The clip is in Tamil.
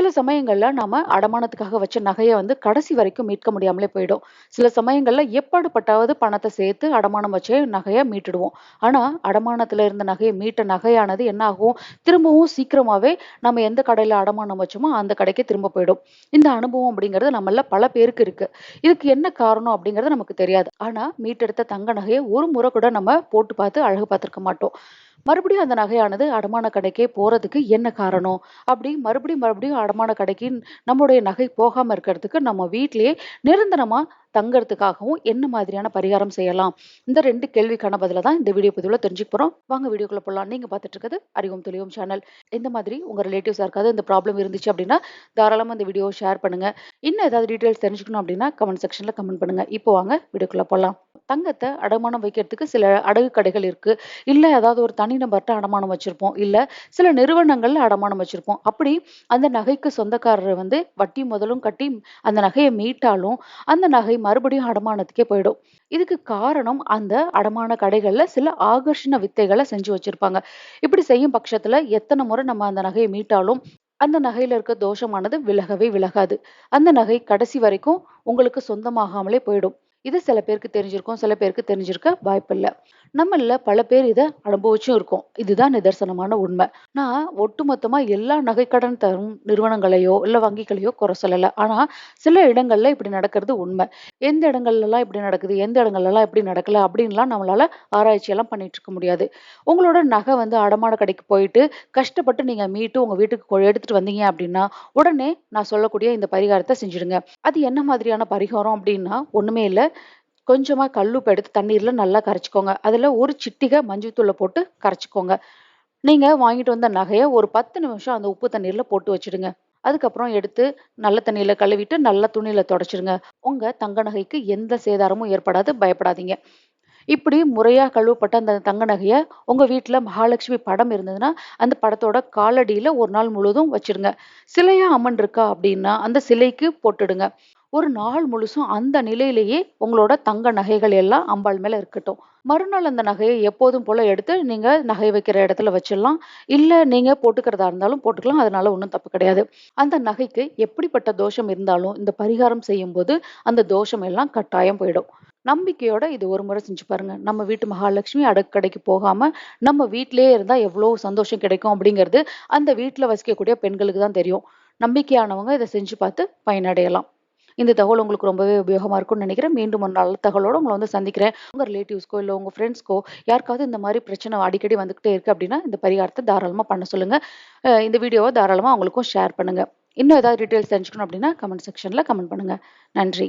சில சமயங்கள்ல நாம அடமானத்துக்காக வச்ச நகையை வந்து கடைசி வரைக்கும் மீட்க முடியாமலே போயிடும். சில சமயங்கள்ல எப்பாடுபட்டாவது பணத்தை சேர்த்து அடமானம் வச்சே நகையை மீட்டுடுவோம். ஆனா, அடமானத்துல இருந்த நகையை மீட்ட நகையானது என்ன ஆகும்? திரும்பவும் சீக்கிரமாவே நம்ம எந்த கடையில அடமானம் வச்சோமோ, அந்த கடைக்கு திரும்ப போயிடும். இந்த அனுபவம் அப்படிங்கிறது நம்மள பல பேருக்கு இருக்கு. இதுக்கு என்ன காரணம் அப்படிங்கிறது நமக்கு தெரியாது. ஆனா, மீட்டெடுத்த தங்க நகையை ஒரு முறை கூட நம்ம போட்டு பார்த்து அழகு பார்த்துருக்க மாட்டோம். மறுபடியும் அந்த நகையானது அடமான கடைக்கே போறதுக்கு என்ன காரணம்? அப்படி மறுபடியும் மறுபடியும் அடமான கடைக்கு நம்முடைய நகை போகாம இருக்கிறதுக்கு நம்ம வீட்டிலேயே நிரந்தரமா தங்கறதுக்காகவும் என்ன மாதிரியான பரிகாரம் செய்யலாம்? இந்த ரெண்டு கேள்விக்கான பதில தான் இந்த வீடியோ பதிவுல தெரிஞ்சுக்க போறோம். வாங்க வீடியோக்குள்ள போலாம். நீங்க பார்த்துட்டு இருக்கிறது அறிவும் தெளிவும் சேனல். இந்த மாதிரி உங்க ரிலேட்டிவ்ஸ் யாருக்காவது இந்த ப்ராப்ளம் இருந்துச்சு அப்படின்னா, தாராளமா இந்த வீடியோ ஷேர் பண்ணுங்க. இன்னும் ஏதாவது டீட்டெயில்ஸ் தெரிஞ்சுக்கணும் அப்படின்னா, கமெண்ட் செக்ஷன்ல கமெண்ட் பண்ணுங்க. இப்போ வாங்க வீடியோக்குள்ள போலாம். தங்கத்தை அடமானம் வைக்கிறதுக்கு சில அடகு கடைகள் இருக்கு. இல்ல ஏதாவது ஒரு தனிநபர்கிட்ட அடமானம் வச்சிருப்போம். இல்ல சில நிறுவனங்கள்ல அடமானம் வச்சிருப்போம். அப்படி அந்த நகைக்கு சொந்தக்காரர் வந்து வட்டி முதலும் கட்டி அந்த நகையை மீட்டாலும், அந்த நகை மறுபடியும் அடமானத்துக்கே போயிடும். இதுக்கு காரணம் அந்த அடமான கடைகள்ல சில ஆகர்ஷண வித்தைகளை செஞ்சு வச்சிருப்பாங்க. இப்படி செய்யும் பட்சத்துல எத்தனை முறை நம்ம அந்த நகையை மீட்டாலும், அந்த நகையில இருக்க தோஷமானது விலகவே விலகாது. அந்த நகை கடைசி வரைக்கும் உங்களுக்கு சொந்தமாகாமலே போயிடும். இது சில பேருக்கு தெரிஞ்சிருக்கும். சில பேருக்கு தெரிஞ்சிருக்க வாய்ப்பில்லை நம்மள பல பேர் இதை அனுபவிச்சும் இருக்கும் இதுதான் நிதர்சனமான உண்மை. நான் ஒட்டுமொத்தமா எல்லா நகைக்கடன் தரும் நிறுவனங்களையோ, இல்ல வங்கிகளையோ குறை சொல்லலை ஆனா, சில இடங்கள்ல இப்படி நடக்கிறது உண்மை. எந்த இடங்கள்லலாம் இப்படி நடக்குது? எந்த இடங்கள்லாம் இப்படி நடக்கல? அப்படின்லாம் நம்மளால ஆராய்ச்சி எல்லாம் பண்ணிட்டு இருக்க முடியாது. உங்களோட நகை வந்து அடமான கடைக்கு போயிட்டு, கஷ்டப்பட்டு நீங்க மீட்டு உங்க வீட்டுக்கு எடுத்துட்டு வந்தீங்க அப்படின்னா, உடனே நான் சொல்லக்கூடிய இந்த பரிகாரத்தை செஞ்சிடுங்க அது என்ன மாதிரியான பரிகாரம் அப்படின்னா, ஒண்ணுமே இல்லை கொஞ்சமா கல்லுப்பு எடுத்து தண்ணீர்ல நல்லா கரைச்சுக்கோங்க. அதுல ஒரு சிட்டிகை மஞ்சத்தூளை போட்டு கரைச்சுக்கோங்க. நீங்க வாங்கிட்டு வந்த நகையை ஒரு 10 நிமிஷம் அந்த உப்பு தண்ணீர்ல போட்டு வச்சுடுங்க. அதுக்கப்புறம் எடுத்து நல்ல தண்ணியில் கழுவிட்டு, நல்ல துணியில தொடச்சிடுங்க. உங்க தங்க நகைக்கு எந்த சேதாரமும் ஏற்படாது. பயப்படாதீங்க. இப்படி முறையா கழுவப்பட்ட அந்த தங்க நகையை உங்க வீட்டில் மகாலட்சுமி படம் இருந்ததுன்னா, அந்த படத்தோட காலடியில ஒரு நாள் முழுவதும் வச்சிடுங்க. சிலையா இருக்கா அப்படின்னா, அந்த சிலைக்கு போட்டுடுங்க. ஒரு நாள் முழுசும் அந்த நிலையிலேயே உங்களோட தங்க நகைகள் எல்லாம் அம்பாள் மேல இருக்கட்டும். மறுநாள் அந்த நகையை எப்போதும் போல எடுத்து நீங்க நகை வைக்கிற இடத்துல வச்சிடலாம். இல்ல நீங்க போட்டுக்கிறதா இருந்தாலும் போட்டுக்கலாம். அதனால ஒன்றும் தப்பு கிடையாது. அந்த நகைக்கு எப்படிப்பட்ட தோஷம் இருந்தாலும், இந்த பரிகாரம் செய்யும்போது அந்த தோஷம் எல்லாம் கட்டாயம் போயிடும். நம்பிக்கையோட இது ஒரு முறை செஞ்சு பாருங்க. நம்ம வீட்டு மகாலட்சுமி அடக்கடைக்கு போகாம, நம்ம வீட்டிலேயே இருந்தா எவ்வளோ சந்தோஷம் கிடைக்கும் அப்படிங்கிறது, அந்த வீட்டில் வசிக்கக்கூடிய பெண்களுக்கு தான் தெரியும். நம்பிக்கையானவங்க இதை செஞ்சு பார்த்து பயனடையலாம். இந்த தகவல் உங்களுக்கு ரொம்பவே உபயோகமா இருக்கும்னு நினைக்கிறேன். மீண்டும் ஒரு நல்ல தகவலோட உங்களை வந்து சந்திக்கிறேன். உங்க ரிலேட்டிவ்ஸ்க்கோ, இல்ல உங்க ஃப்ரெண்ட்ஸ்க்கோ யாருக்காவது இந்த மாதிரி பிரச்சனை அடிக்கடி வந்துகிட்டே இருக்கு அப்படின்னா, இந்த பரிகாரத்தை தாராளமா பண்ண சொல்லுங்க. இந்த வீடியோவை தாராளமா அவங்களுக்கும் ஷேர் பண்ணுங்க. இன்னும் ஏதாவது டீட்டெயில்ஸ் தெரிஞ்சுக்கணும் அப்படின்னா, கமெண்ட் செக்ஷன்ல கமெண்ட் பண்ணுங்க. நன்றி.